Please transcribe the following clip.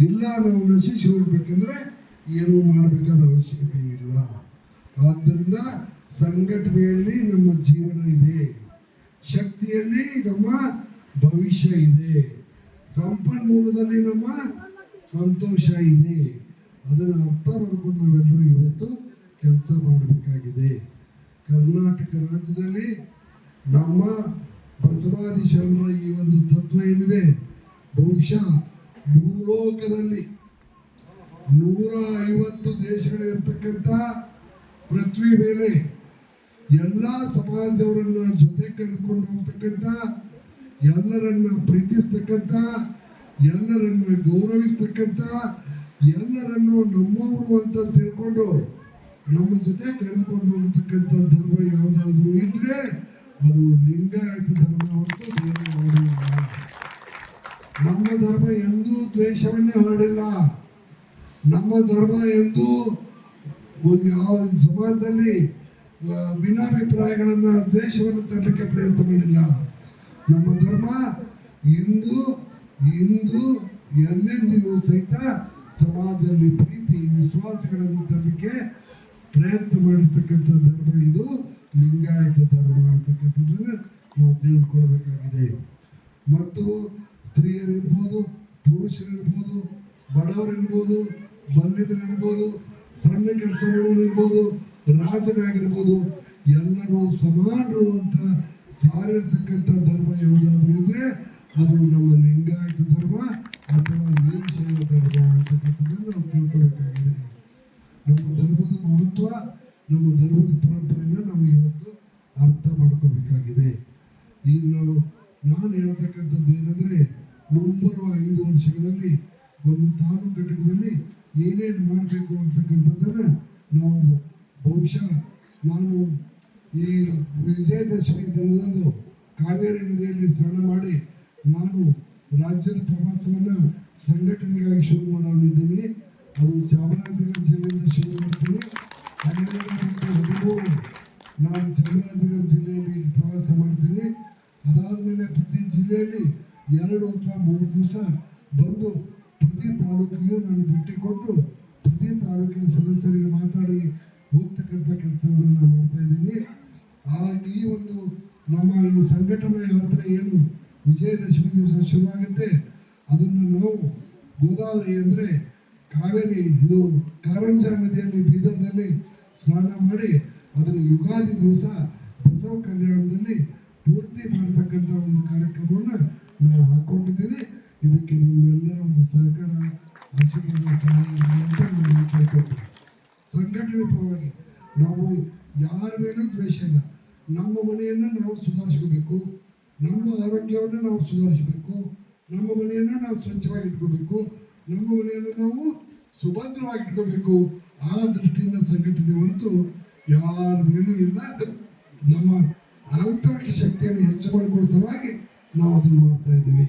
ಇಲ್ಲ ನಾವು ನಶಿಸಿ ಹೋಗ್ಬೇಕಂದ್ರೆ ಏನೂ ಮಾಡಬೇಕಾದ ಅವಶ್ಯಕತೆ ಇಲ್ಲ. ಆದ್ದರಿಂದ ಸಂಘಟನೆಯಲ್ಲಿ ನಮ್ಮ ಜೀವನ ಇದೆ. ಶಕ್ತಿಯಲ್ಲಿ ನಮ್ಮ ಭವಿಷ್ಯ ಇದೆ. ಸಂಪನ್ಮೂಲದಲ್ಲಿ ನಮ್ಮ ಸಂತೋಷ ಇದೆ. ಅದನ್ನು ಅರ್ಥ ಮಾಡಿಕೊಂಡು ನಾವೆಲ್ಲರೂ ಇವತ್ತು ಕೆಲಸ ಮಾಡಬೇಕಾಗಿದೆ. ಕರ್ನಾಟಕ ರಾಜ್ಯದಲ್ಲಿ ನಮ್ಮ ಬಸವಾದಿ ಶರಣರ ಈ ಒಂದು ತತ್ವ ಏನಿದೆ? ಬಹುಶಃ ಭೂಲೋಕದಲ್ಲಿ ನೂರ ಐವತ್ತು ದೇಶಗಳಿರ್ತಕ್ಕಂಥ ಪೃಥ್ವಿ ಮೇಲೆ ಎಲ್ಲ ಸಮಾಜದವರನ್ನ ಜೊತೆ ಕರೆದುಕೊಂಡು ಹೋಗ್ತಕ್ಕಂಥ, ಎಲ್ಲರನ್ನ ಪ್ರೀತಿಸ್ತಕ್ಕಂಥ, ಎಲ್ಲರನ್ನ ಗೌರವಿಸ್ತಕ್ಕಂಥ, ಎಲ್ಲರನ್ನು ನಮ್ಮವರು ಅಂತ ತಿಳ್ಕೊಂಡು ನಮ್ಮ ಜೊತೆ ಕರೆದುಕೊಂಡು ಹೋಗತಕ್ಕಂಥ ಧರ್ಮ ಯಾವುದಾದ್ರೂ ಇದ್ರೆ ಅದು ಲಿಂಗಾಯತ ಧರ್ಮ ಹೊರತು ಬೇರೆ ಯಾವುದೂ ಇಲ್ಲ ನಮ್ಮ ಧರ್ಮ ಎಂದೂ ದ್ವೇಷವನ್ನೇ ಹೊರಡಿಲ್ಲ ನಮ್ಮ ಧರ್ಮ ಎಂದೂ ಯಾವ ಸಮಾಜದಲ್ಲಿ ಭಿನ್ನಾಭಿಪ್ರಾಯಗಳನ್ನು ದ್ವೇಷವನ್ನು ತರಲಿಕ್ಕೆ ಪ್ರಯತ್ನ ಮಾಡಿಲ್ಲ. ನಮ್ಮ ಧರ್ಮ ಇಂದು ಇಂದು, ಎಂದೆಂದಿಗೂ ಸಹಿತ ಸಮಾಜದಲ್ಲಿ ಪ್ರೀತಿ, ವಿಶ್ವಾಸಗಳನ್ನು ತರಲಿಕ್ಕೆ ಪ್ರಯತ್ನ ಮಾಡಿರ್ತಕ್ಕಂಥ ಧರ್ಮ ಇದು. ಲಿಂಗಾಯತ ಧರ್ಮ ಅಂತಕ್ಕಂಥದ್ದನ್ನು ನಾವು ತಿಳಿದುಕೊಳ್ಬೇಕಾಗಿದೆ ಮತ್ತು ಸ್ತ್ರೀಯರಿರ್ಬೋದು, ಪುರುಷರಿರ್ಬೋದು, ಬಡವರಿರ್ಬೋದು ಬಂಧಿತರಿರ್ಬೋದು ಸಣ್ಣ ಕೆಲಸ ಮಾಡೋರಿರ್ಬೋದು ರಾಜನಾಗಿರ್ಬೋದು ಎಲ್ಲರೂ ಸಮಾನರು ಅಂತ ಸಾರಿರ್ತಕ್ಕಂಥ ಧರ್ಮ ಯಾವುದಾದ್ರೂ ಇದ್ರೆ ಅದು ನಮ್ಮ ಲಿಂಗಾಯತ ಧರ್ಮ ಅಥವಾ ವೀರಶೈವ ಧರ್ಮ ಅಂತಕ್ಕಂಥದ್ದನ್ನು ನಾವು ತಿಳ್ಕೊಬೇಕಾಗಿದೆ. ನಮ್ಮ ಧರ್ಮದ ಮಹತ್ವ, ನಮ್ಮ ಧರ್ಮದ ಪರಂಪರೆಯನ್ನು ನಾವು ಇವತ್ತು ಅರ್ಥ ಮಾಡ್ಕೋಬೇಕಾಗಿದೆ. ಇನ್ನು ನಾನು ಹೇಳತಕ್ಕಂಥದ್ದು ಏನಂದರೆ ಮುಂಬರುವ ಐದು ವರ್ಷಗಳಲ್ಲಿ ಒಂದು ತಾಲೂಕು ಘಟಕದಲ್ಲಿ ಏನೇನು ಮಾಡಬೇಕು ಅಂತಕ್ಕಂಥದ್ದನ್ನು ನಾವು ಬಹುಶಃ ನಾನು ಈ ವಿಜಯದಶಮಿ ದಿನದಂದು ಕಾವೇರಿ ನದಿಯಲ್ಲಿ ಸ್ನಾನ ಮಾಡಿ ನಾನು ರಾಜ್ಯದ ಪ್ರವಾಸವನ್ನು ಸಂಘಟನೆಗಾಗಿ ಶುರು ಮಾಡಿದ್ದೀನಿ ಅದು ಚಾಮರಾಜನಗರ ಜಿಲ್ಲೆಯಿಂದ ಶುರು ಮಾಡ್ತೀನಿ. ಹನ್ನೆರಡು ಹದಿಮೂರು ನಾನು ಚಾಮರಾಜನಗರ ಜಿಲ್ಲೆಯಲ್ಲಿ ಪ್ರವಾಸ ಮಾಡ್ತೀನಿ. ಅದಾದಮೇಲೆ ಪ್ರತಿ ಜಿಲ್ಲೆಯಲ್ಲಿ ಎರಡು ಅಥವಾ ಮೂರು ದಿವಸ ಬಂದು ಪ್ರತಿ ತಾಲೂಕಿಗೆ ನಾನು ಭೇಟಿ ಕೊಟ್ಟು ಪ್ರತಿ ತಾಲೂಕಿನ ಸದಸ್ಯರಿಗೆ ಮಾತಾಡಿ ಹೋಗ್ತಕ್ಕಂಥ ಕೆಲಸವನ್ನು ನಾನು ಮಾಡ್ತಾ ಇದ್ದೀನಿ. ಆ ಈ ಒಂದು ನಮ್ಮ ಈ ಸಂಘಟನಾ ಯಾತ್ರೆ ಏನು ವಿಜಯದಶಮಿ ದಿವಸ ಶುರುವಾಗುತ್ತೆ, ಅದನ್ನು ನಾವು ಗೋದಾವರಿ ಅಂದರೆ ಕಾವೇರಿ, ಇದು ಕಾರಂಜ ನದಿಯಲ್ಲಿ ಬೀದರ್ನಲ್ಲಿ ಸ್ನಾನ ಮಾಡಿ, ಅದನ್ನು ಯುಗಾದಿ ದಿವಸ ಬಸವ ಕಲ್ಯಾಣದಲ್ಲಿ ಪೂರ್ತಿ ಮಾಡತಕ್ಕಂಥ ಒಂದು ಕಾರ್ಯಕ್ರಮವನ್ನು ನಾವು ಹಾಕ್ಕೊಂಡಿದ್ದೀವಿ ಇದಕ್ಕೆ ನಿಮ್ಮೆಲ್ಲರ ಒಂದು ಸಹಕಾರ, ಆಶೀರ್ವಾದ, ಸಹಾಯ ಅಂತ ನಾನು ಕೇಳ್ಕೊಳ್ತೀನಿ. ಸಂಘಟನೆ ಪರವಾಗಿ ನಾವು ಯಾರ ಮೇಲೂ ದ್ವೇಷ ಇಲ್ಲ. ನಮ್ಮ ಮನೆಯನ್ನು ನಾವು ಸುಧಾರಿಸ್ಕೋಬೇಕು. ನಮ್ಮ ಆರೋಗ್ಯವನ್ನು ನಾವು ಸುಧಾರಿಸಬೇಕು. ನಮ್ಮ ಮನೆಯನ್ನು ನಾವು ಸ್ವಚ್ಛವಾಗಿ ಇಟ್ಕೋಬೇಕು. ನಮ್ಮ ಮನೆಯನ್ನು ನಾವು ಸುಭದ್ರವಾಗಿ ಇಟ್ಕೋಬೇಕು. ಆ ದೃಷ್ಟಿಯಿಂದ ಸಂಘಟನೆ ಹೊರತು ಯಾರ ಮೇಲೂ ಇಲ್ಲ. ನಮ್ಮ ಶಕ್ತಿಯನ್ನು ಹೆಚ್ಚು ಮಾಡಿಕೊಳ್ಳುವ ಸಲುವಾಗಿ ನಾವು ಅದನ್ನು ಮಾಡ್ತಾ ಇದ್ದೀವಿ.